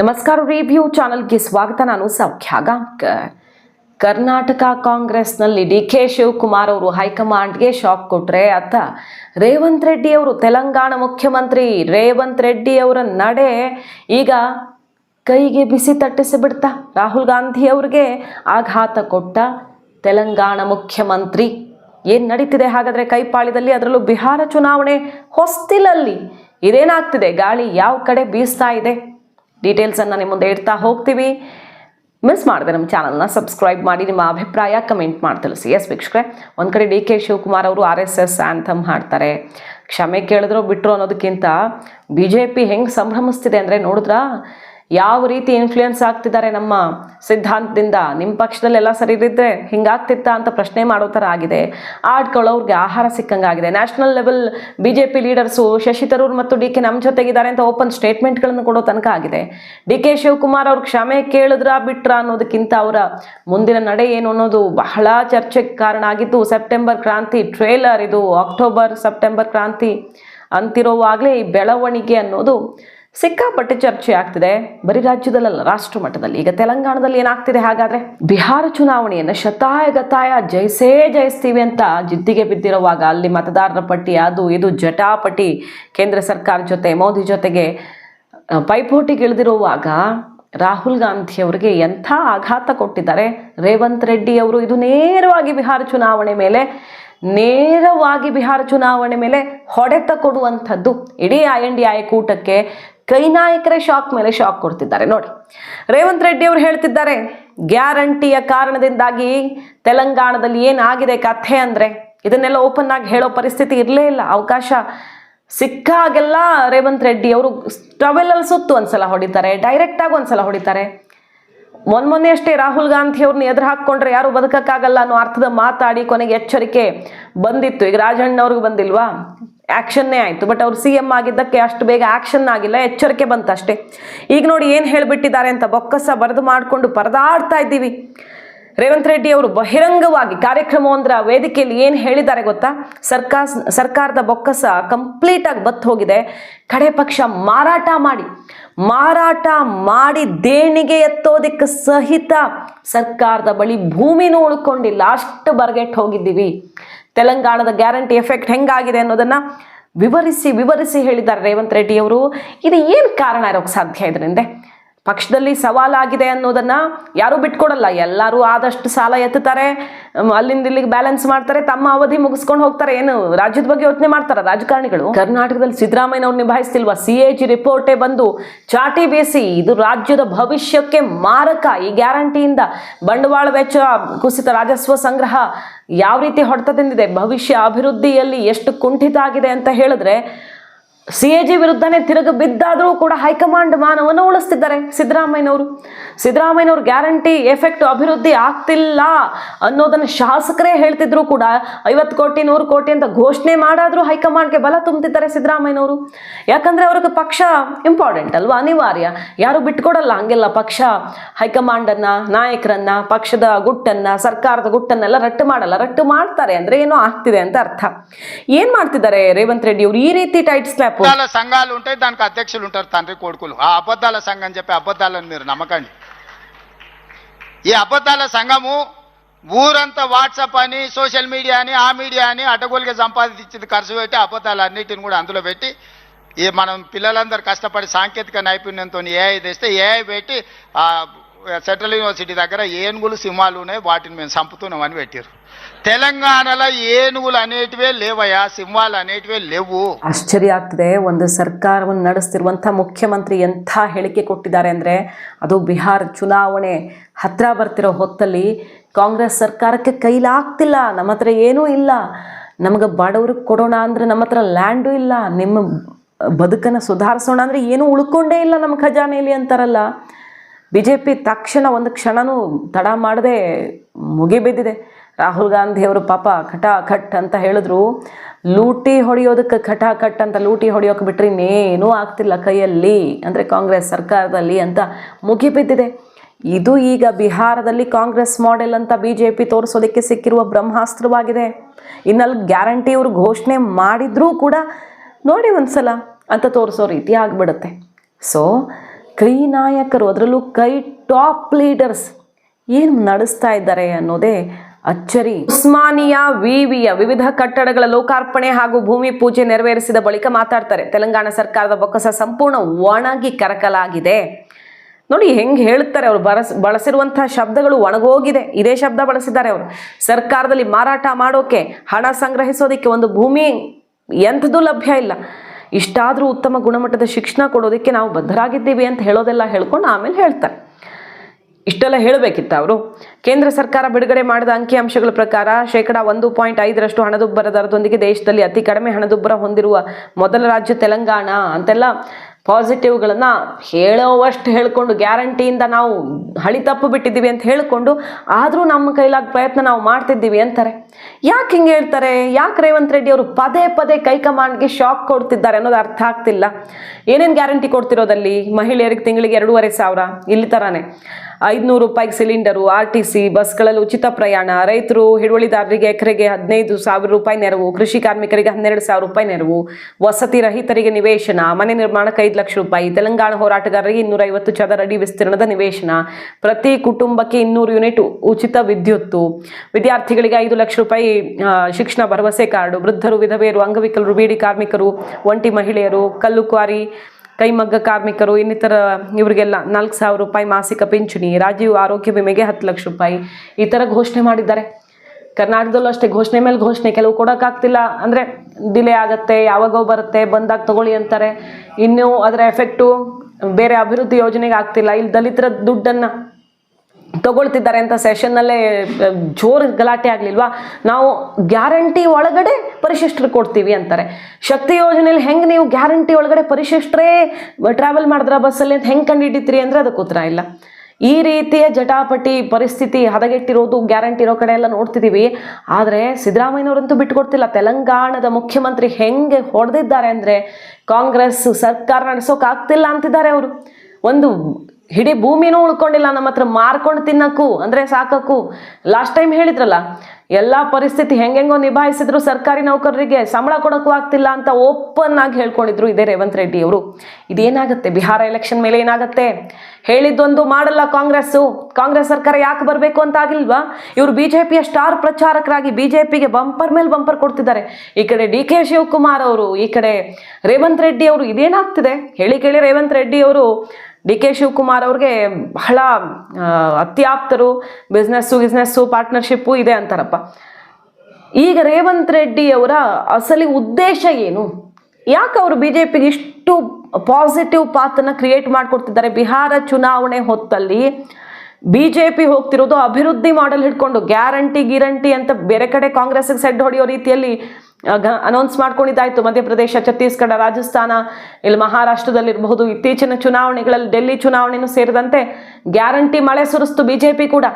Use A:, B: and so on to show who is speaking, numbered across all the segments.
A: ನಮಸ್ಕಾರ ರಿವ್ಯೂ ಚಾನಲ್ಗೆ ಸ್ವಾಗತ. ನಾನು ಸೌಖ್ಯ ಗಾಂಕರ್ ಕರ್ನಾಟಕ ಕಾಂಗ್ರೆಸ್ನಲ್ಲಿ ಡಿ ಕೆ ಶಿವಕುಮಾರ್ ಅವರು ಹೈಕಮಾಂಡ್ಗೆ ಶಾಕ್ ಕೊಟ್ರೆ ಅತ್ತ ರೇವಂತ್ ರೆಡ್ಡಿ ಅವರು ತೆಲಂಗಾಣ ಮುಖ್ಯಮಂತ್ರಿ. ರೇವಂತ್ ರೆಡ್ಡಿ ಅವರ ನಡೆ ಈಗ ಕೈಗೆ ಬಿಸಿ ತಟ್ಟಿಸಿಬಿಡ್ತಾ ರಾಹುಲ್ ಗಾಂಧಿ ಅವ್ರಿಗೆ ಆಘಾತ ಕೊಟ್ಟ ತೆಲಂಗಾಣ ಮುಖ್ಯಮಂತ್ರಿ. ಏನು ನಡೀತಿದೆ? ಹಾಗಾದರೆ ಕೈಪಾಳಿದಲ್ಲಿ ಅದರಲ್ಲೂ ಬಿಹಾರ ಚುನಾವಣೆ ಹೊಸ್ತಿಲಲ್ಲಿ ಇದೇನಾಗ್ತಿದೆ? ಗಾಳಿ ಯಾವ ಕಡೆ ಬೀಸ್ತಾ ಇದೆ? ಡೀಟೇಲ್ಸನ್ನು ನಿಮ್ಮ ಮುಂದೆ ಇಡ್ತಾ ಹೋಗ್ತೀವಿ. ಮಿಸ್ ಮಾಡಿದೆ ನಮ್ಮ ಚಾನಲ್ನ ಸಬ್ಸ್ಕ್ರೈಬ್ ಮಾಡಿ, ನಿಮ್ಮ ಅಭಿಪ್ರಾಯ ಕಮೆಂಟ್ ಮಾಡಿ ತಿಳಿಸಿ ಎಸ್ ವೀಕ್ಷಕರೇ? ಒಂದು ಕಡೆ ಡಿ ಕೆ ಶಿವಕುಮಾರ್ ಅವರು ಆರ್ ಎಸ್ ಎಸ್ ಆ್ಯಂಥಮ್ ಹಾಡ್ತಾರೆ. ಕ್ಷಮೆ ಕೇಳಿದ್ರು ಬಿಟ್ಟರು ಅನ್ನೋದಕ್ಕಿಂತ ಬಿ ಜೆ ಪಿ ಹೆಂಗೆ ಸಂಭ್ರಮಿಸ್ತಿದೆ ಅಂದರೆ ನೋಡಿದ್ರಾ? ಯಾವ ರೀತಿ ಇನ್ಫ್ಲೂಯೆನ್ಸ್ ಆಗ್ತಿದ್ದಾರೆ ನಮ್ಮ ಸಿದ್ಧಾಂತದಿಂದ? ನಿಮ್ಮ ಪಕ್ಷದಲ್ಲೆಲ್ಲ ಸರಿ ಇದ್ದಿದ್ರೆ ಹಿಂಗಾಗ್ತಿತ್ತಾ ಅಂತ ಪ್ರಶ್ನೆ ಮಾಡೋ ಥರ ಆಗಿದೆ. ಆಡ್ಕೊಳ್ಳೋರ್ಗೆ ಆಹಾರ ಸಿಕ್ಕಂಗಾಗಿದೆ national level B J P leaders Shashi Tharoor ಮತ್ತು ಡಿ ಕೆ ನಮ್ಮ ಜೊತೆಗಿದ್ದಾರೆ ಅಂತ ಓಪನ್ ಸ್ಟೇಟ್ಮೆಂಟ್ಗಳನ್ನು ಕೊಡೋ ತನಕ ಆಗಿದೆ. ಡಿ ಕೆ ಶಿವಕುಮಾರ್ ಅವ್ರ ಕ್ಷಮೆ ಕೇಳಿದ್ರ ಬಿಟ್ರ ಅನ್ನೋದಕ್ಕಿಂತ ಅವರ ಮುಂದಿನ ನಡೆ ಏನು ಅನ್ನೋದು ಬಹಳ ಚರ್ಚೆಗೆ ಕಾರಣ ಆಗಿದ್ದು ಸೆಪ್ಟೆಂಬರ್ ಕ್ರಾಂತಿ ಟ್ರೇಲರ್ ಇದು ಅಕ್ಟೋಬರ್ ಸೆಪ್ಟೆಂಬರ್ ಕ್ರಾಂತಿ ಅಂತಿರೋವಾಗಲೇ ಈ ಬೆಳವಣಿಗೆ ಅನ್ನೋದು ಸಿಕ್ಕಾಪಟ್ಟೆ ಚರ್ಚೆ ಆಗ್ತಿದೆ. ಬರೀ ರಾಜ್ಯದಲ್ಲಲ್ಲ ರಾಷ್ಟ್ರ ಮಟ್ಟದಲ್ಲಿ ಈಗ ತೆಲಂಗಾಣದಲ್ಲಿ ಏನಾಗ್ತಿದೆ ಹಾಗಾದ್ರೆ? ಬಿಹಾರ ಚುನಾವಣೆಯನ್ನು ಶತಾಯ ಗತಾಯ ಜಯಿಸೇ ಜಯಿಸ್ತೀವಿ ಅಂತ ಜಿದ್ದಿಗೆ ಬಿದ್ದಿರುವಾಗ ಅಲ್ಲಿ ಮತದಾರರ ಪಟ್ಟಿ ಅದು, ಇದು ಜಟಾಪಟಿ. ಕೇಂದ್ರ ಸರ್ಕಾರ ಜೊತೆ, ಮೋದಿ ಜೊತೆಗೆ ಪೈಪೋಟಿಗಿಳಿದಿರುವಾಗ ರಾಹುಲ್ ಗಾಂಧಿ ಅವರಿಗೆ ಎಂಥ ಆಘಾತ ಕೊಟ್ಟಿದ್ದಾರೆ. ರೇವಂತ್ ರೆಡ್ಡಿ ಅವರು ಇದು ನೇರವಾಗಿ ಬಿಹಾರ ಚುನಾವಣೆ ಮೇಲೆ, ನೇರವಾಗಿ ಬಿಹಾರ ಚುನಾವಣೆ ಮೇಲೆ ಹೊಡೆತ ಕೊಡುವಂಥದ್ದು. ಇಡೀ ಐ ಎನ್ ಡಿ ಐ ಕೂಟಕ್ಕೆ ಕೈ ನಾಯಕರೇ ಶಾಕ್ ಮೇಲೆ ಶಾಕ್ ಕೊಡ್ತಿದ್ದಾರೆ. ನೋಡಿ, ರೇವಂತ್ ರೆಡ್ಡಿ ಅವರು ಹೇಳ್ತಿದ್ದಾರೆ, ಗ್ಯಾರಂಟಿಯ ಕಾರಣದಿಂದಾಗಿ ತೆಲಂಗಾಣದಲ್ಲಿ ಏನಾಗಿದೆ ಕಥೆ ಅಂದರೆ? ಇದನ್ನೆಲ್ಲ ಓಪನ್ ಆಗಿ ಹೇಳೋ ಪರಿಸ್ಥಿತಿ ಇರಲೇ ಇಲ್ಲ. ಅವಕಾಶ ಸಿಕ್ಕಾಗೆಲ್ಲ ರೇವಂತ್ ರೆಡ್ಡಿ ಅವರು ಟ್ರವೆಲಲ್ಲಿ ಸುತ್ತು ಒಂದ್ಸಲ ಹೊಡಿತಾರೆ ಡೈರೆಕ್ಟಾಗಿ ಒಂದ್ಸಲ ಹೊಡಿತಾರೆ. ಮೊನ್ ಮೊನ್ನೆ ಅಷ್ಟೇ ರಾಹುಲ್ ಗಾಂಧಿ ಅವ್ರನ್ನ ಎದುರು ಹಾಕ್ಕೊಂಡ್ರೆ ಯಾರು ಬದುಕಕ್ಕಾಗಲ್ಲ ಅನ್ನೋ ಅರ್ಥದ ಮಾತಾಡಿ ಕೊನೆಗೆ ಎಚ್ಚರಿಕೆ ಬಂದಿತ್ತು. ಈಗ ರಾಜಣ್ಣ ಅವ್ರಿಗೆ ಬಂದಿಲ್ವಾ? ಆ್ಯಕ್ಷನ್ನೇ ಆಯಿತು ಬಟ್ ಅವ್ರು ಸಿ ಎಂ ಆಗಿದ್ದಕ್ಕೆ ಅಷ್ಟು ಬೇಗ ಆ್ಯಕ್ಷನ್ ಆಗಿಲ್ಲ, ಎಚ್ಚರಿಕೆ ಬಂತಷ್ಟೇ ಈಗ ನೋಡಿ ಏನು ಹೇಳಿಬಿಟ್ಟಿದ್ದಾರೆ ಅಂತ ಬೊಕ್ಕಸ ಬರೆದು ಮಾಡಿಕೊಂಡು ಪರದಾಡ್ತಾ ಇದ್ದೀವಿ. ರೇವಂತ್ ರೆಡ್ಡಿ ಅವರು ಬಹಿರಂಗವಾಗಿ ಕಾರ್ಯಕ್ರಮವೊಂದರ ವೇದಿಕೆಯಲ್ಲಿ ಏನು ಹೇಳಿದ್ದಾರೆ ಗೊತ್ತಾ? ಸರ್ಕಾರ, ಸರ್ಕಾರದ ಬೊಕ್ಕಸ ಕಂಪ್ಲೀಟ್ ಆಗಿ ಬತ್ತು ಹೋಗಿದೆ. ಕಡೆ ಪಕ್ಷ ಮಾರಾಟ ಮಾಡಿ ಮಾರಾಟ ಮಾಡಿ ದೇಣಿಗೆ ಎತ್ತೋದಕ್ಕೆ ಸಹಿತ ಸರ್ಕಾರದ ಬಳಿ ಭೂಮಿನೂ ಉಳ್ಕೊಂಡಿಲ್ಲ. ಅಷ್ಟು ಬರ್ಗೆಟ್ ಹೋಗಿದ್ದೀವಿ. ತೆಲಂಗಾಣದ ಗ್ಯಾರಂಟಿ ಎಫೆಕ್ಟ್ ಹೆಂಗಾಗಿದೆ ಅನ್ನೋದನ್ನ ವಿವರಿಸಿ ವಿವರಿಸಿ ಹೇಳಿದ್ದಾರೆ ರೇವಂತ್ ರೆಡ್ಡಿ ಅವರು. ಇದು ಏನು ಕಾರಣ ಇರೋಕ್ಕೆ ಸಾಧ್ಯ ಇದರಿಂದ? ಪಕ್ಷದಲ್ಲಿ ಸವಾಲಾಗಿದೆ ಅನ್ನೋದನ್ನ ಯಾರು ಬಿಟ್ಕೊಡಲ್ಲ. ಎಲ್ಲರೂ ಆದಷ್ಟು ಸಾಲ ಎತ್ತುತ್ತಾರೆ. ಅಲ್ಲಿಂದ ಇಲ್ಲಿಗೆ ಬ್ಯಾಲೆನ್ಸ್ ಮಾಡ್ತಾರೆ. ತಮ್ಮ ಅವಧಿ ಮುಗಿಸ್ಕೊಂಡು ಹೋಗ್ತಾರೆ. ಏನು, ರಾಜ್ಯದ ಬಗ್ಗೆ ಯೋಚನೆ ಮಾಡ್ತಾರೆ ರಾಜಕಾರಣಿಗಳು? ಕರ್ನಾಟಕದಲ್ಲಿ ಸಿದ್ದರಾಮಯ್ಯ ಅವ್ರು ನಿಭಾಯಿಸ್ತಿಲ್ವಾ? ಸಿ ಎ ಜಿ ರಿಪೋರ್ಟೇ ಬಂದು ಚಾಟಿ ಬೇಸಿ, ಇದು ರಾಜ್ಯದ ಭವಿಷ್ಯಕ್ಕೆ ಮಾರಕ. ಈ ಗ್ಯಾರಂಟಿಯಿಂದ ಬಂಡವಾಳ ವೆಚ್ಚ ಕುಸಿತ ರಾಜಸ್ವ ಸಂಗ್ರಹ ಯಾವ ರೀತಿ ಹೊಡೆತ ತಿಂದಿದೆ ಭವಿಷ್ಯ ಅಭಿವೃದ್ಧಿಯಲ್ಲಿ ಎಷ್ಟು ಕುಂಠಿತ ಆಗಿದೆ ಅಂತ ಹೇಳಿದ್ರೆ ಸಿ ಎ ಜಿ ವಿರುದ್ಧನೇ ತಿರುಗಿ ಬಿದ್ದಾದರೂ ಕೂಡ ಹೈಕಮಾಂಡ್ ಮಾನವನ್ನು ಉಳಿಸ್ತಿದ್ದಾರೆ ಸಿದ್ದರಾಮಯ್ಯನವರು. ಸಿದ್ದರಾಮಯ್ಯನವ್ರು ಗ್ಯಾರಂಟಿ ಎಫೆಕ್ಟ್ ಅಭಿವೃದ್ಧಿ ಆಗ್ತಿಲ್ಲ ಅನ್ನೋದನ್ನು ಶಾಸಕರೇ ಹೇಳ್ತಿದ್ರು ಕೂಡ. ಐವತ್ತು ಕೋಟಿ, ನೂರು ಕೋಟಿ ಅಂತ ಘೋಷಣೆ ಮಾಡಾದರೂ ಹೈಕಮಾಂಡ್ಗೆ ಬಲ ತುಂಬುತ್ತಿದ್ದಾರೆ ಸಿದ್ದರಾಮಯ್ಯನವರು. ಯಾಕಂದ್ರೆ ಅವ್ರಿಗೆ ಪಕ್ಷ ಇಂಪಾರ್ಟೆಂಟ್ ಅಲ್ವಾ, ಅನಿವಾರ್ಯ. ಯಾರು ಬಿಟ್ಕೊಡಲ್ಲ ಹಂಗೆಲ್ಲ ಪಕ್ಷ. ಹೈಕಮಾಂಡನ್ನು, ನಾಯಕರನ್ನ, ಪಕ್ಷದ ಗುಟ್ಟನ್ನ, ಸರ್ಕಾರದ ಗುಟ್ಟನ್ನೆಲ್ಲ ರಟ್ಟು ಮಾಡಲ್ಲ. ರಟ್ಟು ಮಾಡ್ತಾರೆ ಅಂದ್ರೆ ಏನೋ ಆಗ್ತಿದೆ ಅಂತ ಅರ್ಥ. ಏನು ಮಾಡ್ತಿದ್ದಾರೆ ರೇವಂತ್ ರೆಡ್ಡಿ ಅವರು? ಈ ರೀತಿ ಟೈಟ್
B: అబద్ధాల సంఘాలు ఉంటాయి దానికి అధ్యక్షులు ఉంటారు తండ్రి కొడుకులు. ఆ అబద్ధాల సంఘం అని చెప్పి అబద్ధాలను మీరు నమ్మకండి. ఈ అబద్ధాల సంఘము ఊరంతా వాట్సాప్ అని సోషల్ మీడియా అని ఆ మీడియా అని అడ్డగోలుగా సంపాదించింది ఖర్చు పెట్టి అబద్ధాలన్నిటిని కూడా అందులో పెట్టి ఈ మనం పిల్లలందరూ కష్టపడి సాంకేతిక నైపుణ్యంతో ఏఐ తెస్తే ఏఐ పెట్టి సెంట్రల్ యూనివర్సిటీ దగ్గర ఏనుగులు సింహాలు ఉన్నాయి వాటిని మేము చంపుతున్నామని పెట్టారు తెలంగాణలో ఏనుగులు అనేటివే లేవయ్యా సింహాలు అనేటివే లేవు
A: ಆಶ್ಚರ್ಯ ಆಗ್ತಿದೆ ಒಂದು ಸರ್ಕಾರವನ್ನು ನಡೆಸ್ತಿರುವಂಥ ಮುಖ್ಯಮಂತ್ರಿ ಎಂಥ ಹೇಳಿಕೆ ಕೊಟ್ಟಿದ್ದಾರೆ ಅಂದರೆ ಅದು ಬಿಹಾರ ಚುನಾವಣೆ ಹತ್ರ ಬರ್ತಿರೋ ಹೊತ್ತಲ್ಲಿ ಕಾಂಗ್ರೆಸ್ ಸರ್ಕಾರಕ್ಕೆ ಕೈಲಾಗ್ತಿಲ್ಲ ನಮ್ಮ ಹತ್ರ ಏನೂ ಇಲ್ಲ ನಮಗೆ ಬಡವ್ರಿಗೆ ಕೊಡೋಣ ಅಂದರೆ ನಮ್ಮ ಹತ್ರ ಲ್ಯಾಂಡು ಇಲ್ಲ ನಿಮ್ಮ ಬದುಕನ್ನು ಸುಧಾರಿಸೋಣ ಅಂದರೆ ಏನೂ ಉಳ್ಕೊಂಡೇ ಇಲ್ಲ ನಮ್ಮ ಖಜಾನೆಯಲ್ಲಿ ಅಂತಾರಲ್ಲ ಬಿ ಜೆ ಪಿ ತಕ್ಷಣ ಒಂದು ಕ್ಷಣನೂ ತಡ ಮಾಡದೆ ಮುಗಿಬಿದ್ದಿದೆ ರಾಹುಲ್ ಗಾಂಧಿಯವರು ಪಾಪ ಖಟ ಖಟ್ ಅಂತ ಹೇಳಿದ್ರು. ಲೂಟಿ ಹೊಡೆಯೋದಕ್ಕೆ ಖಟಾಖಟ್ ಅಂತ ಲೂಟಿ ಹೊಡೆಯೋಕೆ ಬಿಟ್ಟರೆ ಇನ್ನೇನೂ ಆಗ್ತಿಲ್ಲ ಕೈಯಲ್ಲಿ ಅಂದರೆ ಕಾಂಗ್ರೆಸ್ ಸರ್ಕಾರದಲ್ಲಿ ಅಂತ ಮುಗಿಬಿದ್ದಿದೆ ಇದು ಈಗ ಬಿಹಾರದಲ್ಲಿ ಕಾಂಗ್ರೆಸ್ ಮಾಡೆಲ್ ಅಂತ ಬಿ ಜೆ ಪಿ ತೋರಿಸೋದಕ್ಕೆ ಸಿಕ್ಕಿರುವ ಬ್ರಹ್ಮಾಸ್ತ್ರವಾಗಿದೆ. ಇನ್ನಲ್ಲಿ ಗ್ಯಾರಂಟಿ ಅವರು ಘೋಷಣೆ ಮಾಡಿದ್ರೂ ಕೂಡ ನೋಡಿ ಒಂದು ಸಲ ಅಂತ ತೋರಿಸೋ ರೀತಿ ಆಗಿಬಿಡುತ್ತೆ. ಸೊ ಕೈ ನಾಯಕರು ಅದರಲ್ಲೂ ಕೈ ಟಾಪ್ ಲೀಡರ್ಸ್ ಏನು ನಡೆಸ್ತಾ ಇದ್ದಾರೆ ಅನ್ನೋದೇ ಅಚ್ಚರಿ. ಉಸ್ಮಾನಿಯಾ, ವಿವಿಯ ವಿವಿಧ ಕಟ್ಟಡಗಳ ಲೋಕಾರ್ಪಣೆ ಹಾಗೂ ಭೂಮಿ ಪೂಜೆ ನೆರವೇರಿಸಿದ ಬಳಿಕ ಮಾತಾಡ್ತಾರೆ. ತೆಲಂಗಾಣ ಸರ್ಕಾರದ ಬೊಕ್ಕಸ ಸಂಪೂರ್ಣ ಒಣಗಿ ಕರಕಲಾಗಿದೆ. ನೋಡಿ ಹೆಂಗೆ ಹೇಳ್ತಾರೆ ಅವರು, ಬಳಸ್ ಬಳಸಿರುವಂತಹ ಶಬ್ದಗಳು ಒಣಗೋಗಿದೆ. ಇದೇ ಶಬ್ದ ಬಳಸಿದ್ದಾರೆ ಅವರು. ಸರ್ಕಾರದಲ್ಲಿ ಮಾರಾಟ ಮಾಡೋಕೆ, ಹಣ ಸಂಗ್ರಹಿಸೋದಕ್ಕೆ ಒಂದು ಭೂಮಿ ಎಂಥದ್ದು ಲಭ್ಯ ಇಲ್ಲ. ಇಷ್ಟಾದರೂ ಉತ್ತಮ ಗುಣಮಟ್ಟದ ಶಿಕ್ಷಣ ಕೊಡೋದಕ್ಕೆ ನಾವು ಬದ್ಧರಾಗಿದ್ದೀವಿ ಅಂತ ಹೇಳೋದೆಲ್ಲ ಹೇಳ್ಕೊಂಡು ಆಮೇಲೆ ಹೇಳ್ತಾರೆ. ಇಷ್ಟೆಲ್ಲ ಹೇಳಬೇಕಿತ್ತು ಅವರು. ಕೇಂದ್ರ ಸರ್ಕಾರ ಬಿಡುಗಡೆ ಮಾಡಿದ ಅಂಕಿಅಂಶಗಳ ಪ್ರಕಾರ ಶೇಕಡ ಒಂದು ಪಾಯಿಂಟ್ ಐದರಷ್ಟು ಹಣದುಬ್ಬರ ದರದೊಂದಿಗೆ ದೇಶದಲ್ಲಿ ಅತಿ ಕಡಿಮೆ ಹಣದುಬ್ಬರ ಹೊಂದಿರುವ ಮೊದಲ ರಾಜ್ಯ ತೆಲಂಗಾಣ ಅಂತೆಲ್ಲ ಪಾಸಿಟಿವ್ಗಳನ್ನ ಹೇಳೋವಷ್ಟು ಹೇಳಿಕೊಂಡು ಗ್ಯಾರಂಟಿಯಿಂದ ನಾವು ಹಳಿ ತಪ್ಪು ಬಿಟ್ಟಿದ್ದೀವಿ ಅಂತ ಹೇಳಿಕೊಂಡು ಆದರೂ ನಮ್ಮ ಕೈಲಾದ ಪ್ರಯತ್ನ ನಾವು ಮಾಡ್ತಿದ್ದೀವಿ ಅಂತಾರೆ. ಯಾಕೆ ಹಿಂಗೆ ಹೇಳ್ತಾರೆ? ಯಾಕೆ ರೇವಂತ್ ರೆಡ್ಡಿ ಅವರು ಪದೇ ಪದೇ ಕೈ ಕಮಾಂಡ್ಗೆ ಶಾಕ್ ಕೊಡ್ತಿದ್ದಾರೆ ಅನ್ನೋದು ಅರ್ಥ ಆಗ್ತಿಲ್ಲ. ಏನೇನು ಗ್ಯಾರಂಟಿ ಕೊಡ್ತಿರೋದಲ್ಲಿ? ಮಹಿಳೆಯರಿಗೆ ತಿಂಗಳಿಗೆ ಎರಡೂವರೆ ಸಾವಿರ, ಇಲ್ಲಿ ಥರಾನೇ ಐದುನೂರು ರೂಪಾಯಿಗೆ ಸಿಲಿಂಡರು, ಆರ್ ಟಿ ಸಿ, ಬಸ್ಗಳಲ್ಲಿ ಉಚಿತ ಪ್ರಯಾಣ, ರೈತರು ಹಿಡುವಳಿದಾರರಿಗೆ ಎಕರೆಗೆ ಹದಿನೈದು ಸಾವಿರ ರೂಪಾಯಿ ನೆರವು, ಕೃಷಿ ಕಾರ್ಮಿಕರಿಗೆ ಹನ್ನೆರಡು ಸಾವಿರ ರೂಪಾಯಿ ನೆರವು, ವಸತಿ ರಹಿತರಿಗೆ ನಿವೇಶನ, ಮನೆ ನಿರ್ಮಾಣಕ್ಕೆ ಐದು ಲಕ್ಷ ರೂಪಾಯಿ, ತೆಲಂಗಾಣ ಹೋರಾಟಗಾರರಿಗೆ ಇನ್ನೂರೈವತ್ತು ಚದರ ಅಡಿ ವಿಸ್ತೀರ್ಣದ ನಿವೇಶನ, ಪ್ರತಿ ಕುಟುಂಬಕ್ಕೆ ಇನ್ನೂರು ಯೂನಿಟ್ ಉಚಿತ ವಿದ್ಯುತ್ತು, ವಿದ್ಯಾರ್ಥಿಗಳಿಗೆ ಐದು ಲಕ್ಷ ರೂಪಾಯಿ ಶಿಕ್ಷಣ ಭರವಸೆ ಕಾರ್ಡು, ವೃದ್ಧರು, ವಿಧವೆಯರು, ಅಂಗವಿಕಲರು, ಬೀಡಿ ಕಾರ್ಮಿಕರು, ಒಂಟಿ ಮಹಿಳೆಯರು ಕಲ್ಲುಕ್ವಾರಿ ಕೈಮಗ್ಗ ಕಾರ್ಮಿಕರು, ಇನ್ನಿತರ ಇವರಿಗೆಲ್ಲ ನಾಲ್ಕು ಸಾವಿರ ರೂಪಾಯಿ ಮಾಸಿಕ ಪಿಂಚಣಿ, ರಾಜೀವ್ ಆರೋಗ್ಯ ವಿಮೆಗೆ ಹತ್ತು ಲಕ್ಷ ರೂಪಾಯಿ ಈ ಥರ ಘೋಷಣೆ ಮಾಡಿದ್ದಾರೆ. ಕರ್ನಾಟಕದಲ್ಲೂ ಅಷ್ಟೇ ಘೋಷಣೆ ಮೇಲೆ ಘೋಷಣೆ, ಕೆಲವು ಕೊಡೋಕ್ಕಾಗ್ತಿಲ್ಲ ಅಂದರೆ ಡಿಲೇ ಆಗುತ್ತೆ, ಯಾವಾಗೋ ಬರುತ್ತೆ, ಬಂದಾಗ ತಗೊಳ್ಳಿ ಅಂತಾರೆ. ಇನ್ನೂ ಅದರ ಎಫೆಕ್ಟು ಬೇರೆ ಅಭಿವೃದ್ಧಿ ಯೋಜನೆಗೆ ಆಗ್ತಿಲ್ಲ. ಇಲ್ಲಿ ದಲಿತರ ದುಡ್ಡನ್ನು ತಗೊಳ್ತಿದ್ದಾರೆ ಅಂತ ಸೆಷನ್ನಲ್ಲೇ ಜೋರು ಗಲಾಟೆ ಆಗಲಿಲ್ವಾ? ನಾವು ಗ್ಯಾರಂಟಿ ಒಳಗಡೆ ಪರಿಶಿಷ್ಟರು ಕೊಡ್ತೀವಿ ಅಂತಾರೆ. ಶಕ್ತಿ ಯೋಜನೆಯಲ್ಲಿ ಹೆಂಗೆ ನೀವು ಗ್ಯಾರಂಟಿ ಒಳಗಡೆ ಪರಿಶಿಷ್ಟರೇ ಟ್ರಾವೆಲ್ ಮಾಡಿದ್ರ ಬಸ್ಸಲ್ಲಿ ಅಂತ ಹೆಂಗೆ ಕಂಡುಹಿಡಿತೀರಿ ಅಂದರೆ ಅದಕ್ಕೆ ಉತ್ತರ ಇಲ್ಲ. ಈ ರೀತಿಯ ಜಟಾಪಟಿ ಪರಿಸ್ಥಿತಿ ಹದಗೆಟ್ಟಿರೋದು ಗ್ಯಾರಂಟಿ ಇರೋ ಕಡೆ ಎಲ್ಲ ನೋಡ್ತಿದ್ದೀವಿ ಆದರೆ ಸಿದ್ದರಾಮಯ್ಯನವರಂತೂ ಬಿಟ್ಟುಕೊಡ್ತಿಲ್ಲ ತೆಲಂಗಾಣದ ಮುಖ್ಯಮಂತ್ರಿ ಹೆಂಗೆ ಹೊಡೆದಿದ್ದಾರೆ ಅಂದರೆ ಕಾಂಗ್ರೆಸ್ ಸರ್ಕಾರ ನಡೆಸೋಕ್ಕಾಗ್ತಿಲ್ಲ ಅಂತಿದ್ದಾರೆ ಅವರು. ಒಂದು ಇಡೀ ಭೂಮಿನೂ ಉಳ್ಕೊಂಡಿಲ್ಲ, ನಮ್ಮ ಹತ್ರ ಮಾರ್ಕೊಂಡು ತಿನ್ನಕ್ಕೂ, ಅಂದರೆ ಸಾಕಕ್ಕೂ. ಲಾಸ್ಟ್ ಟೈಮ್ ಹೇಳಿದ್ರಲ್ಲ, ಎಲ್ಲ ಪರಿಸ್ಥಿತಿ ಹೆಂಗೆಂಗೋ ನಿಭಾಯಿಸಿದ್ರು ಸರ್ಕಾರಿ ನೌಕರರಿಗೆ ಸಂಬಳ ಕೊಡೋಕ್ಕೂ ಆಗ್ತಿಲ್ಲ ಅಂತ ಓಪನ್ ಆಗಿ ಹೇಳ್ಕೊಂಡಿದ್ರು ಇದೇ ರೇವಂತ್ ರೆಡ್ಡಿ ಅವರು. ಇದೇನಾಗುತ್ತೆ? ಬಿಹಾರ ಎಲೆಕ್ಷನ್ ಮೇಲೆ ಏನಾಗುತ್ತೆ? ಹೇಳಿದ್ದೊಂದು ಮಾಡಲ್ಲ ಕಾಂಗ್ರೆಸ್ಸು. ಕಾಂಗ್ರೆಸ್ ಸರ್ಕಾರ ಯಾಕೆ ಬರಬೇಕು ಅಂತ ಆಗಿಲ್ವಾ? ಇವರು ಬಿಜೆಪಿಯ ಸ್ಟಾರ್ ಪ್ರಚಾರಕರಾಗಿ ಬಿಜೆಪಿಗೆ ಬಂಪರ್ ಮೇಲೆ ಬಂಪರ್ ಕೊಡ್ತಿದ್ದಾರೆ. ಈ ಕಡೆ ಡಿ ಕೆ ಶಿವಕುಮಾರ್ ಅವರು, ಈ ಕಡೆ ರೇವಂತ್ ರೆಡ್ಡಿ ಅವರು ಇದೇನಾಗ್ತಿದೆ? ಹೇಳಿ ಕೇಳಿ ರೇವಂತ್ ರೆಡ್ಡಿ ಅವರು. ಡಿ ಕೆ ಶಿವಕುಮಾರ್ ಅವ್ರಿಗೆ ಬಹಳ ಅತ್ಯಾಪ್ತರು ಬಿಸ್ನೆಸ್ಸು ಬಿಸ್ನೆಸ್ಸು ಪಾರ್ಟ್ನರ್ಶಿಪ್ಪು ಇದೆ ಅಂತಾರಪ್ಪ. ಈಗ ರೇವಂತ್ ರೆಡ್ಡಿ ಅವರ ಅಸಲಿ ಉದ್ದೇಶ ಏನು? ಯಾಕೆ ಅವರು ಬಿ ಜೆ ಪಿಗೆ ಇಷ್ಟು ಪಾಸಿಟಿವ್ ಪಾತನ್ನು ಕ್ರಿಯೇಟ್ ಮಾಡಿಕೊಡ್ತಿದ್ದಾರೆ? ಬಿಹಾರ ಚುನಾವಣೆ ಹೊತ್ತಲ್ಲಿ ಬಿ ಜೆ ಪಿ ಹೋಗ್ತಿರೋದು ಅಭಿವೃದ್ಧಿ ಮಾಡಲ್ ಹಿಡ್ಕೊಂಡು ಗ್ಯಾರಂಟಿ ಗಿರಂಟಿ ಅಂತ ಬೇರೆ ಕಡೆ ಕಾಂಗ್ರೆಸ್ಗೆ ಸೆಡ್ ಹೊಡೆಯೋ ರೀತಿಯಲ್ಲಿ ಅನೌನ್ಸ್ ಮಾಡ್ಕೊಂಡಿದ್ದಾಯ್ತು ಮಧ್ಯಪ್ರದೇಶ, ಛತ್ತೀಸ್ಗಢ, ರಾಜಸ್ಥಾನ, ಇಲ್ಲಿ ಮಹಾರಾಷ್ಟ್ರದಲ್ಲಿರಬಹುದು. ಇತ್ತೀಚಿನ ಚುನಾವಣೆಗಳಲ್ಲಿ ಡೆಲ್ಲಿ ಚುನಾವಣೆಯೂ ಸೇರಿದಂತೆ ಗ್ಯಾರಂಟಿ ಮಳೆ ಸುರಿಸ್ತು ಬಿಜೆಪಿ ಕೂಡ.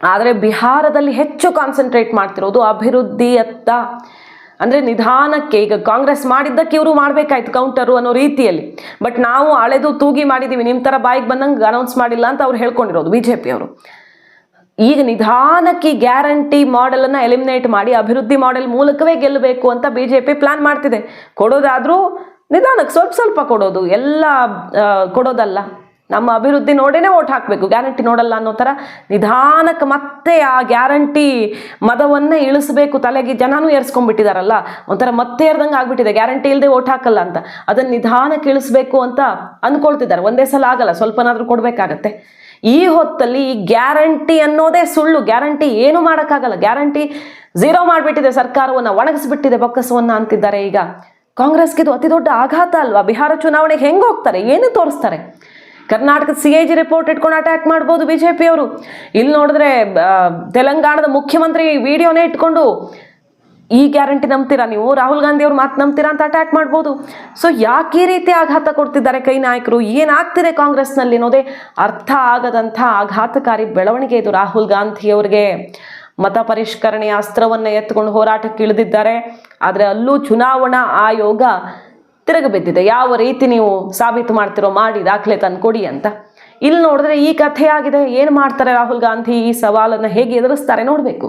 A: ಆದರೆ ಬಿಹಾರದಲ್ಲಿ ಹೆಚ್ಚು ಕಾನ್ಸಂಟ್ರೇಟ್ ಮಾಡ್ತಿರೋದು ಅಭಿವೃದ್ಧಿಯತ್ತ. ಅಂದರೆ ನಿಧಾನಕ್ಕೆ ಈಗ ಕಾಂಗ್ರೆಸ್ ಮಾಡಿದ್ದಕ್ಕೆ ಇವರು ಮಾಡಬೇಕಾಯ್ತು ಕೌಂಟರು ಅನ್ನೋ ರೀತಿಯಲ್ಲಿ. ಬಟ್ ನಾವು ಅಳೆದು ತೂಗಿ ಮಾಡಿದ್ದೀವಿ ನಿಮ್ಮ ಥರ ಬಾಯಿಗೆ ಬಂದಂಗೆ ಅನೌನ್ಸ್ ಮಾಡಿಲ್ಲ ಅಂತ ಅವ್ರು ಹೇಳ್ಕೊಂಡಿರೋದು ಬಿ ಜೆ ಈಗ ನಿಧಾನಕ್ಕೆ ಗ್ಯಾರಂಟಿ ಮಾಡೆಲನ್ನು ಎಲಿಮಿನೇಟ್ ಮಾಡಿ ಅಭಿವೃದ್ಧಿ ಮಾಡೆಲ್ ಮೂಲಕವೇ ಗೆಲ್ಲಬೇಕು ಅಂತ ಬಿ ಜೆ ಪಿ ಪ್ಲ್ಯಾನ್ ಮಾಡ್ತಿದೆ. ಕೊಡೋದಾದರೂ ನಿಧಾನಕ್ಕೆ ಸ್ವಲ್ಪ ಸ್ವಲ್ಪ ಕೊಡೋದು. ಎಲ್ಲ ಕೊಡೋದಲ್ಲ. ನಮ್ಮ ಅಭಿವೃದ್ಧಿ ನೋಡೇನೆ ಓಟ್ ಹಾಕಬೇಕು. ಗ್ಯಾರಂಟಿ ನೋಡಲ್ಲ ಅನ್ನೋ ಥರ ನಿಧಾನಕ್ಕೆ ಮತ್ತೆ ಆ ಗ್ಯಾರಂಟಿ ಮದವನ್ನ ಇಳಿಸಬೇಕು ತಲೆಗೆ ಜನನೂ ಏರ್ಸ್ಕೊಂಡ್ಬಿಟ್ಟಿದಾರಲ್ಲ. ಒಂಥರ ಮತ್ತೆ ಏರ್ದಂಗೆ ಆಗ್ಬಿಟ್ಟಿದೆ. ಗ್ಯಾರಂಟಿ ಇಲ್ಲದೆ ಓಟ್ ಹಾಕಲ್ಲ ಅಂತ. ಅದನ್ನು ನಿಧಾನಕ್ಕೆ ಇಳಿಸ್ಬೇಕು ಅಂತ ಅಂದ್ಕೊಳ್ತಿದ್ದಾರೆ. ಒಂದೇ ಸಲ ಆಗಲ್ಲ. ಸ್ವಲ್ಪನಾದರೂ ಕೊಡಬೇಕಾಗತ್ತೆ. ಈ ಹೊತ್ತಲ್ಲಿ ಈ ಗ್ಯಾರಂಟಿ ಅನ್ನೋದೇ ಸುಳ್ಳು. ಗ್ಯಾರಂಟಿ ಏನು ಮಾಡೋಕ್ಕಾಗಲ್ಲ. ಗ್ಯಾರಂಟಿ ಝೀರೋ ಮಾಡಿಬಿಟ್ಟಿದೆ ಸರ್ಕಾರವನ್ನು, ಒಣಗಿಸ್ಬಿಟ್ಟಿದೆ ಬೊಕ್ಕಸವನ್ನು ಅಂತಿದ್ದಾರೆ ಈಗ. ಕಾಂಗ್ರೆಸ್ಗೆ ಇದು ಅತಿ ದೊಡ್ಡ ಆಘಾತ ಅಲ್ವಾ? ಬಿಹಾರ ಚುನಾವಣೆಗೆ ಹೆಂಗೆ ಹೋಗ್ತಾರೆ? ಏನು ತೋರಿಸ್ತಾರೆ? ಕರ್ನಾಟಕದ ಸಿ ಎ ಜಿ ರಿಪೋರ್ಟ್ ಇಟ್ಕೊಂಡು ಅಟ್ಯಾಕ್ ಮಾಡ್ಬೋದು ಬಿ ಜೆ ಪಿಯವರು ಇಲ್ಲಿ ನೋಡಿದ್ರೆ ತೆಲಂಗಾಣದ ಮುಖ್ಯಮಂತ್ರಿ ವಿಡಿಯೋನೇ ಇಟ್ಕೊಂಡು ಈ ಗ್ಯಾರಂಟಿ ನಂಬ್ತೀರಾ ನೀವು? ರಾಹುಲ್ ಗಾಂಧಿ ಅವ್ರ ಮಾತು ನಂಬ್ತೀರಾ ಅಂತ ಅಟ್ಯಾಕ್ ಮಾಡ್ಬೋದು. ಸೊ ಯಾಕೆ ರೀತಿ ಆಘಾತ ಕೊಡ್ತಿದ್ದಾರೆ ಕೈ ನಾಯಕರು? ಏನಾಗ್ತಿದೆ ಕಾಂಗ್ರೆಸ್ನಲ್ಲಿ ಅನ್ನೋದೇ ಅರ್ಥ ಆಗದಂಥ ಆಘಾತಕಾರಿ ಬೆಳವಣಿಗೆ ಇದು ರಾಹುಲ್ ಗಾಂಧಿ ಅವರಿಗೆ ಮತ ಪರಿಷ್ಕರಣೆಯ ಅಸ್ತ್ರವನ್ನು ಎತ್ಕೊಂಡು ಹೋರಾಟಕ್ಕೆ ಇಳಿದಿದ್ದಾರೆ. ಆದರೆ ಅಲ್ಲೂ ಚುನಾವಣಾ ಆಯೋಗ ತಿರುಗಿ ಬಿದ್ದಿದೆ. ಯಾವ ರೀತಿ ನೀವು ಸಾಬೀತು ಮಾಡ್ತಿರೋ ಮಾಡಿ ದಾಖಲೆ ತಂದು ಕೊಡಿ ಅಂತ. ಇಲ್ಲಿ ನೋಡಿದ್ರೆ ಈ ಕಥೆ ಆಗಿದೆ ಏನು ಮಾಡ್ತಾರೆ ರಾಹುಲ್ ಗಾಂಧಿ? ಈ ಸವಾಲನ್ನು ಹೇಗೆ ಎದುರಿಸ್ತಾರೆ ನೋಡಬೇಕು.